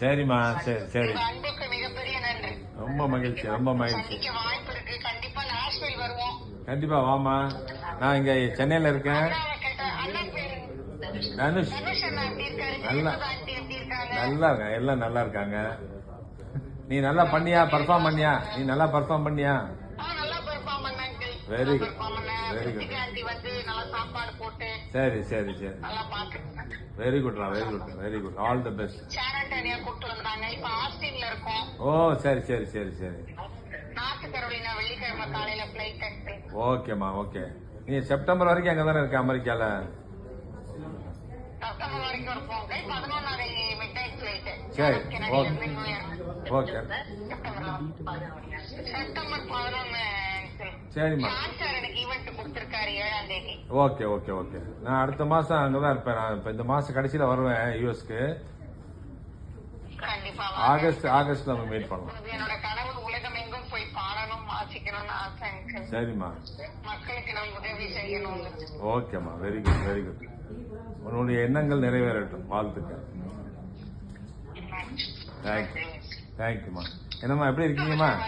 சரிம்மா சரி சரி ரொம்ப மகிழ்ச்சி ரொம்ப மகிழ்ச்சி. கண்டிப்பா வாமா நான் இங்க சென்னையில இருக்கேன். தனுஷ். நல்லா. நல்லா இருக்காங்க எல்லாம் நல்லா இருக்காங்க. நீ நல்லா பண்ணியா? பர்ஃபார்ம் பண்ணியா? நீ நல்லா பர்ஃபார்ம் பண்ணியா? ஆ, நல்லா பெர்ஃபார்ம் பண்ண சரி சரி சரி. Very குட்ரா very good very good all the best Sharon டேனியா கூப்பிட்டு வந்தாங்க இப்ப ஆஸ்டின்ல இருக்கோம். ஓ சரி சரி சரி சரி. நார்த் கரோலினா வெள்ளிக்கிழமை காலையில பிளைட் அங்கிள் ஓகேம்மா ஓகே நீ செப்டம்பர் வரைக்கும் அங்கே தானே இருக்க அமெரிக்கால? செப்டம்பர் வரைக்கும் இருப்போம் சரி, okay. ஓகே செப்டம்பர் சரிம்மா. கொடுத்திருக்காரு ஏழாம் தேதி. Okay okay okay. நான் அடுத்த மாசம் அங்கே தான் இருப்பேன். நான் இப்போ இந்த மாசம் கடைசியில் வருவேன் யூஎஸ்க்கு. கண்டிப்பா ஆகஸ்ட் ஆகஸ்ட்ல நம்ம மீட் பண்ணலாம். வாங்க. என்னோட கனவு. உலகம் எங்கும் போய் பாடணும் வாசிக்கணும்னு ஆசை எனக்கு. சரிம்மா. மக்களுக்கு நான் உதவி செய்யணும். ஓகேம்மா. வெரி குட் வெரி குட் உன்னுடைய எண்ணங்கள் நிறைவேறட்டும். வாழ்த்துக்கள். தேங்க்யூ தேங்க்யூம்மா என்னம்மா எப்படி இருக்கீங்கம்மா?